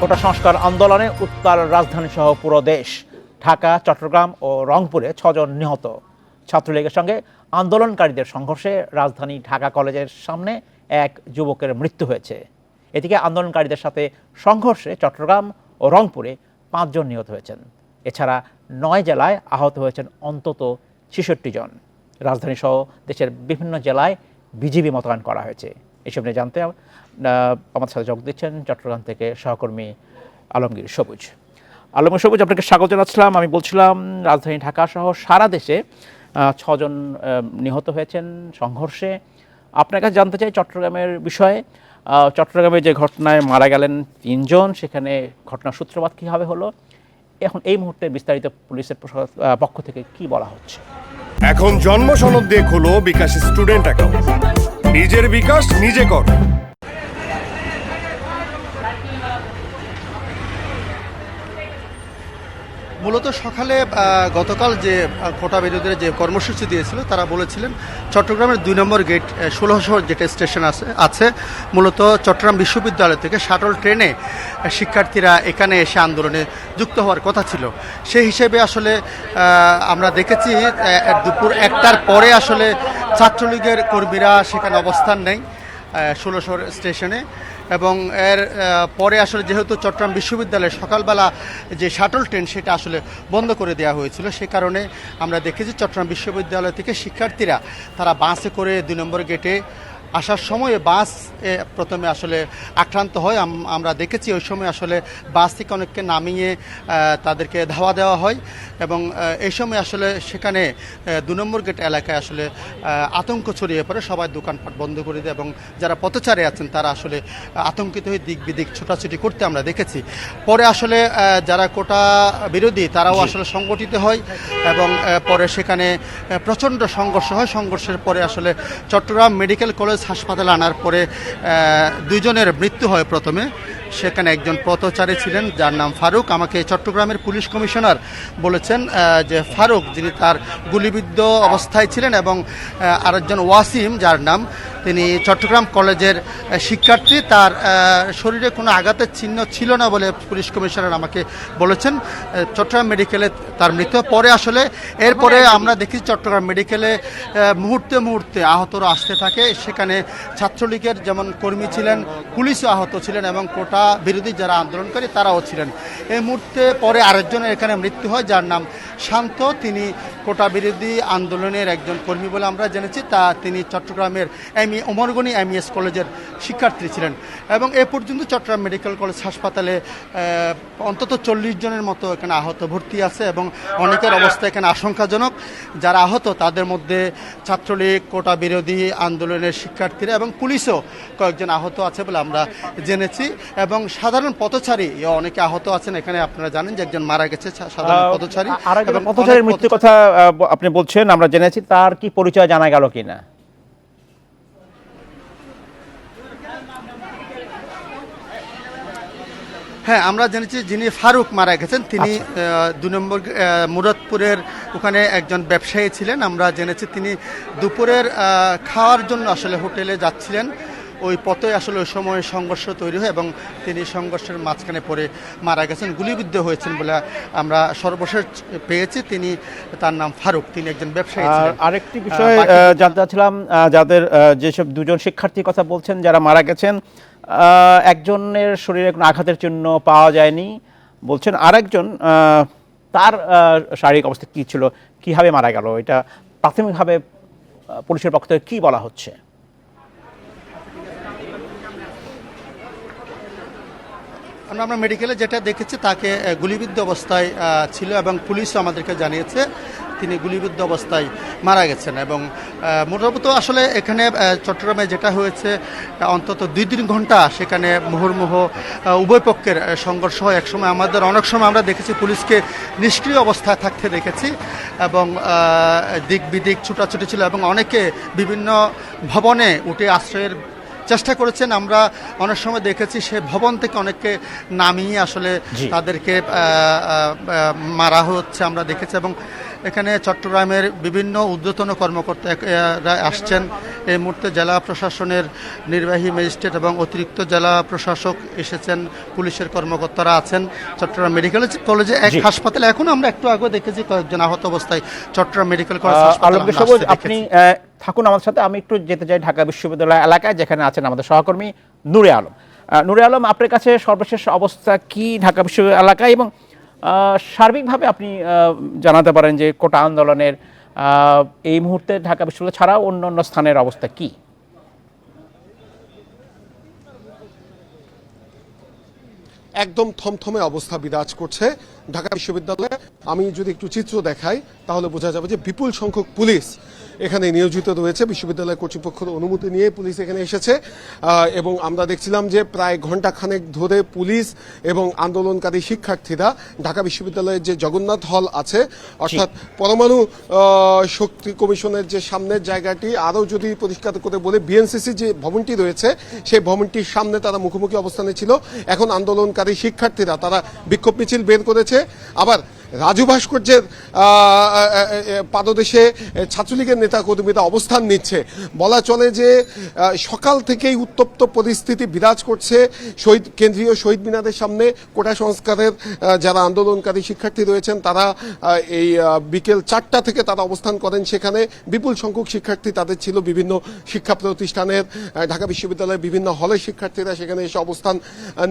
কোটা সংস্কার আন্দোলনে উত্তাল রাজধানী সহ পুরো দেশ। ঢাকা, চট্টগ্রাম ও রংপুরে ছজন নিহত। ছাত্রলীগের সঙ্গে আন্দোলনকারীদের সংঘর্ষে রাজধানী ঢাকা কলেজের সামনে এক যুবকের মৃত্যু হয়েছে। এদিকে আন্দোলনকারীদের সাথে সংঘর্ষে চট্টগ্রাম ও রংপুরে পাঁচজন নিহত হয়েছেন। এছাড়া নয় জেলায় আহত হয়েছেন অন্তত ছেষট্টি জন। রাজধানী সহ দেশের বিভিন্ন জেলায় বিজিবি মোতায়েন করা হয়েছে। এসব নিয়ে জানতে আহ, আমাদের সাথে যোগ দিচ্ছেন চট্টগ্রাম থেকে সহকর্মী আলমগীর সবুজ। আলমগীর সবুজ আপনাকে স্বাগত জানাচ্ছিলাম। আমি বলছিলাম রাজধানী ঢাকা সহ সারা দেশে ছজন নিহত হয়েছেন সংঘর্ষে। আপনার কাছে জানতে চাই চট্টগ্রামের বিষয়ে। চট্টগ্রামে যে ঘটনায় মারা গেলেন তিনজন সেখানে ঘটনার সূত্রপাত কীভাবে হলো? এখন এই মুহূর্তে বিস্তারিত পুলিশের পক্ষ থেকে কি বলা হচ্ছে? এখন জন্ম সনদ দিয়ে খোলো বিকাশ স্টুডেন্ট অ্যাকাউন্ট। নিজের বিকাশ নিজে কর। মূলত সকালে গতকাল যে কোটা বিরোধীরা যে কর্মসূচি দিয়েছিল, তারা বলেছিলেন চট্টগ্রামের দুই নম্বর গেট ষোলোশো যেটা স্টেশন আছে আছে, মূলত চট্টগ্রাম বিশ্ববিদ্যালয় থেকে শাটল ট্রেনে শিক্ষার্থীরা এখানে এসে আন্দোলনে যুক্ত হওয়ার কথা ছিল। সেই হিসেবে আসলে আমরা দেখেছি দুপুর একটার পরে আসলে ছাত্রলীগের কর্মীরা সেখানে অবস্থান নেই ষোলোশোর স্টেশনে। এবং এর পরে আসলে যেহেতু চট্টগ্রাম বিশ্ববিদ্যালয়ে সকালবেলা যে শাটল ট্রেন, সেটা আসলে বন্ধ করে দেওয়া হয়েছিল, সে কারণে আমরা দেখেছি চট্টগ্রাম বিশ্ববিদ্যালয় থেকে শিক্ষার্থীরা তারা বাসে করে দুই নম্বর গেটে আসার সময়ে বাস প্রথমে আসলে আক্রান্ত হয়। আমরা দেখেছি ওই সময় আসলে বাস থেকে অনেককে নামিয়ে তাদেরকে ধাওয়া দেওয়া হয় এবং এই সময় আসলে সেখানে দু নম্বর গেট এলাকায় আসলে আতঙ্ক ছড়িয়ে পড়ে। সবাই দোকানপাট বন্ধ করে দেয় এবং যারা পথচারে আছেন তারা আসলে আতঙ্কিত হয়ে দিক বিদিক ছোটাছুটি করতে আমরা দেখেছি। পরে আসলে যারা কোটা বিরোধী তারাও আসলে সংগঠিত হয় এবং পরে সেখানে প্রচণ্ড সংঘর্ষ হয়। সংঘর্ষের পরে আসলে চট্টগ্রাম মেডিকেল কলেজ হাসপাতালে আনার পরে দুইজনের মৃত্যু হয় প্রথমে। সেখানে একজন পথচারী ছিলেন, যার নাম ফারুক আমাকে চট্টগ্রামের পুলিশ কমিশনার বলেছেন যে ফারুক, যিনি তার গুলিবিদ্ধ অবস্থায় ছিলেন, এবং আরেকজন ওয়াসিম, যার নাম তিনি চট্টগ্রাম কলেজের শিক্ষার্থী, তার শরীরে কোনো আঘাতের চিহ্ন ছিল না বলে পুলিশ কমিশনার আমাকে বলেছেন চট্টগ্রাম মেডিকেলে তার হয়। পরে আসলে, এরপরে আমরা দেখি চট্টগ্রাম মেডিকেলে মুহূর্তে মুহূর্তে আহতরা আসতে থাকে সেখানে ছাত্রলীগের যেমন কর্মী ছিলেন, পুলিশও আহত ছিলেন, এবং কোটা বিরোধী, যারা আন্দোলনকারী, তারাও ছিলেন। এই মুহূর্তে পরে আরেকজনের এখানে মৃত্যু হয়, যার নাম শান্ত। তিনি কোটা বিরোধী আন্দোলনের একজন কর্মী বলে আমরা জেনেছি। তা তিনি চট্টগ্রামের এম উমরগনি এমইএস কলেজের শিক্ষার্থী ছিলেন। এবং এ পর্যন্ত চট্টগ্রাম মেডিকেল কলেজ হাসপাতালে অন্তত চল্লিশ জনের মতো এখানে আহত, ভর্তি আছে এবং অনেকের অবস্থা এখানে আশঙ্কাজনক। যারা আহত, তাদের মধ্যে ছাত্রলীগ, কোটা বিরোধী আন্দোলনের শিক্ষার্থীরা এবং পুলিশও কয়েকজন আহত আছে বলে আমরা জেনেছি। এবং সাধারণ পথচারী অনেকে আহত আছেন এখানে আপনারা জানেন যে একজন মারা গেছে সাধারণ পথচারী এবং পথচারীর মৃত্যুর কথা আপনি বলছেন আমরা জেনেছি তার কি পরিচয় জানা গেল কিনা? হ্যাঁ আমরা জেনেছি যিনি ফারুক মারা গেছেন তিনি আহ, দুই নম্বর মুরাদপুরের ওখানে একজন ব্যবসায়ী ছিলেন। আমরা জেনেছি তিনি দুপুরের খাওয়ার জন্য আসলে হোটেলে যাচ্ছিলেন। ওই পথে আসলে ওই সময় সংঘর্ষ তৈরি হয় এবং তিনি সংঘর্ষের মাঝখানে পড়ে মারা গেছেন গুলিবিদ্ধ হয়েছেন বলে আমরা সর্বশেষ পেয়েছি। তিনি তার নাম ফারুক তিনি একজন ব্যবসায়ী আর আরেকটি বিষয় জানতে চাচ্ছিলাম যাদের যেসব দুজন শিক্ষার্থীর কথা বলছেন যারা মারা গেছেন একজনের শরীরে কোনো আঘাতের চিহ্ন পাওয়া যায়নি বলছেন আরেকজন তার শারীরিক অবস্থা কী ছিল কীভাবে মারা গেল এটা প্রাথমিকভাবে পুলিশের পক্ষ থেকে কী বলা হচ্ছে? আমরা মেডিকেলে যেটা দেখেছি তাকে গুলিবিদ্ধ অবস্থায় ছিল এবং পুলিশও আমাদেরকে জানিয়েছে তিনি গুলিবিদ্ধ অবস্থায় মারা গেছেন এবং মোটামুটি আসলে এখানে চট্টগ্রামে যেটা হয়েছে অন্তত দুই তিন ঘণ্টা সেখানে মুহুর্মুহ উভয় পক্ষের সংঘর্ষ হয়। একসময় আমাদের, অনেক সময় আমরা দেখেছি পুলিশকে নিষ্ক্রিয় অবস্থায় থাকতে দেখেছি এবং দিক বিদিক ছুটাছুটি ছিল এবং অনেকে বিভিন্ন ভবনে উঠে আশ্রয়ের চেষ্টা করেছেন। আমরা অনেক সময় দেখেছি সে ভবন থেকে অনেককে নামিয়ে আসলে তাদেরকে মারা হচ্ছে আমরা দেখেছি এবং এখানে চট্টগ্রামের বিভিন্ন ঊর্ধ্বতন কর্মকর্তারা আসছেন। এই মুহূর্তে জেলা প্রশাসনের নির্বাহী ম্যাজিস্ট্রেট এবং অতিরিক্ত জেলা প্রশাসক এসেছেন পুলিশের কর্মকর্তারা আছেন। চট্টগ্রাম মেডিকেল কলেজে এক হাসপাতালে এখন আমরা একটু আগে দেখেছি কয়েকজন আহত অবস্থায় চট্টগ্রাম মেডিকেল কলেজ হাসপাতালে আপনি থাকুন আমাদের সাথে। আমি একটু যেতে চাই ঢাকা বিশ্ববিদ্যালয় এলাকায় যেখানে আছেন আমাদের সহকর্মী নূরে আলম। নূরে আলম আপনার কাছে সর্বশেষ অবস্থা কি ঢাকা বিশ্ববিদ্যালয় এলাকায় এবং সার্বিকভাবে আপনি জানাতে পারেন যে কোটা আন্দোলনের এই মুহূর্তে ঢাকা বিশ্ববিদ্যালয় ছাড়াও অন্য অন্য স্থানের অবস্থা কি? একদম থমথমে অবস্থা বিরাজ করছে। ঢাকা বিশ্ববিদ্যালয়ে আমি যদি একটু চিত্র দেখাই তাহলে বোঝা যাবে যে বিপুল সংখ্যক পুলিশ এখানে নিয়োজিত রয়েছে। বিশ্ববিদ্যালয় কর্তৃপক্ষের অনুমতি নিয়ে পুলিশ এখানে এসেছে। এবং আমরা দেখছিলাম যে প্রায় ঘণ্টা খানেক ধরে পুলিশ এবং আন্দোলনকারী শিক্ষার্থীরা ঢাকা বিশ্ববিদ্যালয়ের যে জগন্নাথ হল আছে অর্থাৎ পরমাণু শক্তি কমিশনের যে সামনের জায়গাটি আরও যদি পরিষ্কার করে বলে বিএনসিসি যে ভবনটি রয়েছে সেই ভবনটির সামনে তারা মুখোমুখি অবস্থানে ছিল। এখন আন্দোলনকারী শিক্ষার্থীরা তারা বিক্ষোভ মিছিল বের করেছে। আবার রাজু ভাস্কর্যের পাদদেশে ছাত্রলীগের নেতা কর্মীরা অবস্থান নিচ্ছে। বলা চলে যে সকাল থেকেই উত্তপ্ত পরিস্থিতি বিরাজ করছে শহীদ, কেন্দ্রীয় শহীদ মিনারের সামনে। কোটা সংস্কারের যারা আন্দোলনকারী শিক্ষার্থী রয়েছেন, তারা এই বিকেল চারটা থেকে তারা অবস্থান করেন সেখানে। বিপুল সংখ্যক শিক্ষার্থী তাদের ছিল। বিভিন্ন শিক্ষা প্রতিষ্ঠানের ঢাকা বিশ্ববিদ্যালয়ের বিভিন্ন হলের শিক্ষার্থীরা সেখানে এসে অবস্থান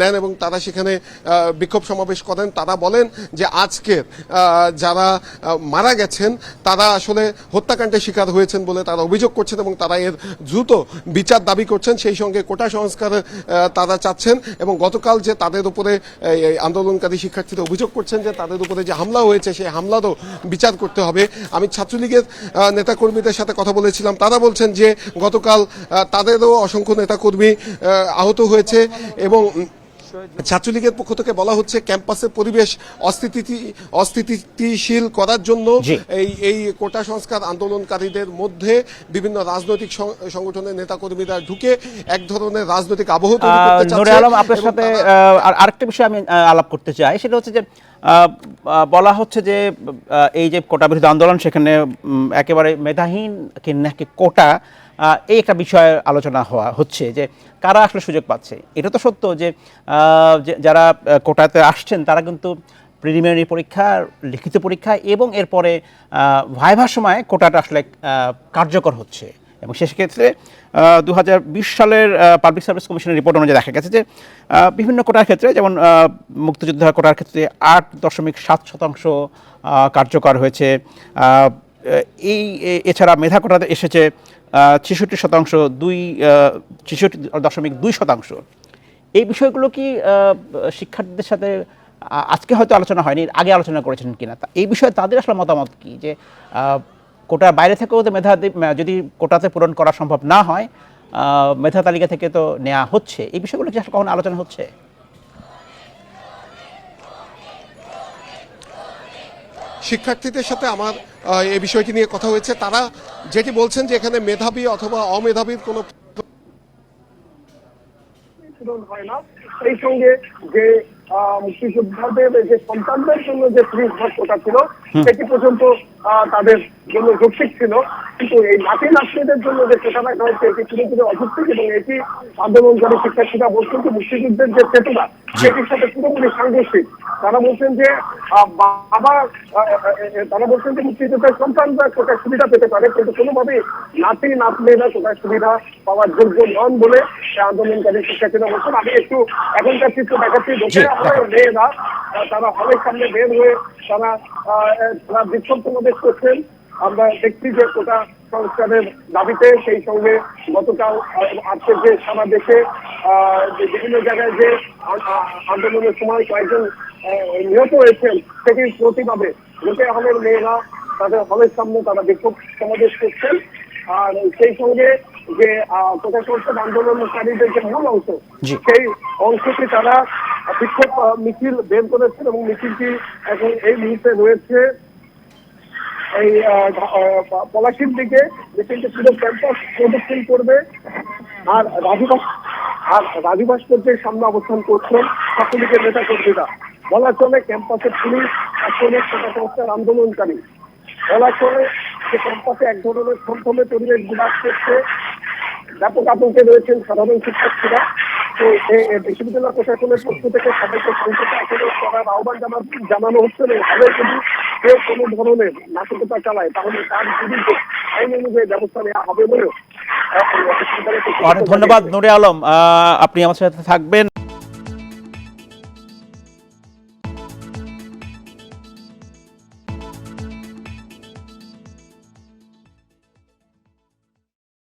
নেন এবং তারা সেখানে বিক্ষোভ সমাবেশ করেন। তারা বলেন যে, আজকের যারা মারা গেছেন, তারা আসলে হত্যাকাণ্ডের শিকার হয়েছেন বলে তারা অভিযোগ করছেন এবং তারা এর দ্রুত বিচার দাবি করছেন। সেই সঙ্গে কোটা সংস্কার তারা চাচ্ছেন এবং গতকাল যে তাদের উপরে আন্দোলনকারী শিক্ষার্থীরা অভিযোগ করছেন যে তাদের উপরে যে হামলা হয়েছে, সেই হামলারও বিচার করতে হবে। আমি ছাত্রলীগের নেতাকর্মীদের সাথে কথা বলেছিলাম। তারা বলছেন যে গতকাল তাদেরও অসংখ্য নেতাকর্মী আহত হয়েছে এবং ছাত্রলীগের পক্ষ থেকে বলা হচ্ছে ক্যাম্পাসের পরিবেশ অস্থিতি অস্থিতিশীল করার জন্য এই এই কোটা সংস্কার আন্দোলনকারীদের মধ্যে বিভিন্ন রাজনৈতিক সংগঠনের নেতাকর্মীরা ঢুকে এক ধরনের রাজনৈতিক আবহ তৈরি করতে আহ, চাচ্ছে। আলম আপনার সাথে আর আরেকটা বিষয় আমি আলাপ করতে চাই। সেটা হচ্ছে যে বলা হচ্ছে যে এই যে কোটা বিরোধী আন্দোলন সেখানে একেবারে মেধাহীন কি নাকি কোটা এই একটা বিষয়ে আলোচনা হওয়া হচ্ছে যে কারা আসলে সুযোগ পাচ্ছে। এটা তো সত্য যে যারা কোটাতে আসছেন তারা কিন্তু প্রিলিমিনারি পরীক্ষা, লিখিত পরীক্ষা এবং এরপরে ভাইভার সময় কোটাটা আসলে কার্যকর হচ্ছে। এবং সেক্ষেত্রে দু হাজার বিশ সালের পাবলিক সার্ভিস কমিশনের রিপোর্ট অনুযায়ী দেখা গেছে যে বিভিন্ন কোটার ক্ষেত্রে যেমন মুক্তিযোদ্ধা কোটার ক্ষেত্রে আট দশমিক সাত শতাংশ কার্যকর হয়েছে। এই এছাড়া মেধা কোটাতে এসেছে ছেষট্টি শতাংশ, দুই ছেষট্টি দশমিক দুই শতাংশ। এই বিষয়গুলো কি শিক্ষার্থীদের সাথে আজকে হয়তো আলোচনা হয়নি, আগে আলোচনা করেছেন কিনা? এই বিষয়ে তাদের আসলে মতামত কি? যে কোটার বাইরে থেকেও তো মেধা যদি কোটাতে পূরণ করা সম্ভব না হয় মেধা তালিকা থেকে তো নেওয়া হচ্ছে। এই বিষয়গুলো কি কখনো আলোচনা হচ্ছে? শিক্ষার্থীদের সাথে আমার আহ, এই বিষয়টি নিয়ে কথা হয়েছে। তারা যেটি বলছেন যে এখানে মেধাবী অথবা অমেধাবীর কোনো হয় না। সেই সঙ্গে যে আহ, মুক্তিযোদ্ধাদের যে সন্তানদের জন্য যে ত্রিশ ভাগ কোটা ছিল সেটি পর্যন্ত আহ, তাদের জন্য যৌক্তিক ছিল। কিন্তু এই মাটি নাস্তিদের জন্য যে কোটা রাখা হচ্ছে এটি পুরোপুরি অযৌক্তিক এবং এটি আন্দোলনকারী শিক্ষার্থীরা বলছেন যে মুক্তিযুদ্ধের যে চেতনা সেটির সাথে পুরোপুরি সাংঘর্ষিক। তারা বলছেন যে বাবা তারা বলছেন যে মুক্তিযোদ্ধার সন্তানরা কোটার সুবিধা পেতে পারে কিন্তু কোনোভাবেই নাতি নাতনিরা কোটার সুবিধা পাওয়ার যোগ্য নন বলে আন্দোলনকারী শিক্ষার্থীরা বলছেন। আমি একটু এখনকার চিত্র দেখাচ্ছি। আমাদের মেয়েরা তারা হলের সামনে বের হয়ে তারা তারা বিক্ষোভ সমাবেশ করছেন। আমরা দেখছি যে কোটা সংস্কারের দাবিতে সেই সঙ্গে গতকাল আজকে যে সারা দেশে আহ, বিভিন্ন জায়গায় যে আন্দোলনের সময় কয়েকজন নিহত হয়েছেন সেটির প্রতিবাদে লোকে হলের মেয়েরা তাদের হলের সামনে তারা বিক্ষোভ সমাবেশ করছেন। আর সেই সঙ্গে যে সংস্কার আন্দোলনকারীদের যে মূল অংশ সেই অংশটি তারা বিক্ষোভ মিছিল বের করেছেন এবং মিছিলটি এখন এই মুহূর্তে রয়েছে। এই পলাশির দিকে মিছিলটি পুরো ক্যাম্পাস প্রদক্ষিণ করবে। আর রাজু আর রাজু ভাস্কর্যের সামনে অবস্থান করছেন ছাত্রলীগের নেতা কর্মীরা বলা চলে ক্যাম্পাসের পুলিশ আসলে আন্দোলনকারী। বলা যে ক্যাম্পাসে এক ধরনের থমথমে পরিবেশ বিরাজ করছে। ব্যাপক আতঙ্কে রয়েছেন সাধারণ শিক্ষার্থীরা। তো বিশ্ববিদ্যালয় প্রশাসনের পক্ষ থেকে সবাইকে করার আহ্বান জানা- জানানো হচ্ছে না যদি কেউ কোনো ধরনের নাশকতা চালায়, তাহলে তার বিরুদ্ধে আইন অনুযায়ী ব্যবস্থা নেওয়া হবে বলেও ধন্যবাদ নুরে আলম। আপনি আমার সাথে থাকবেন।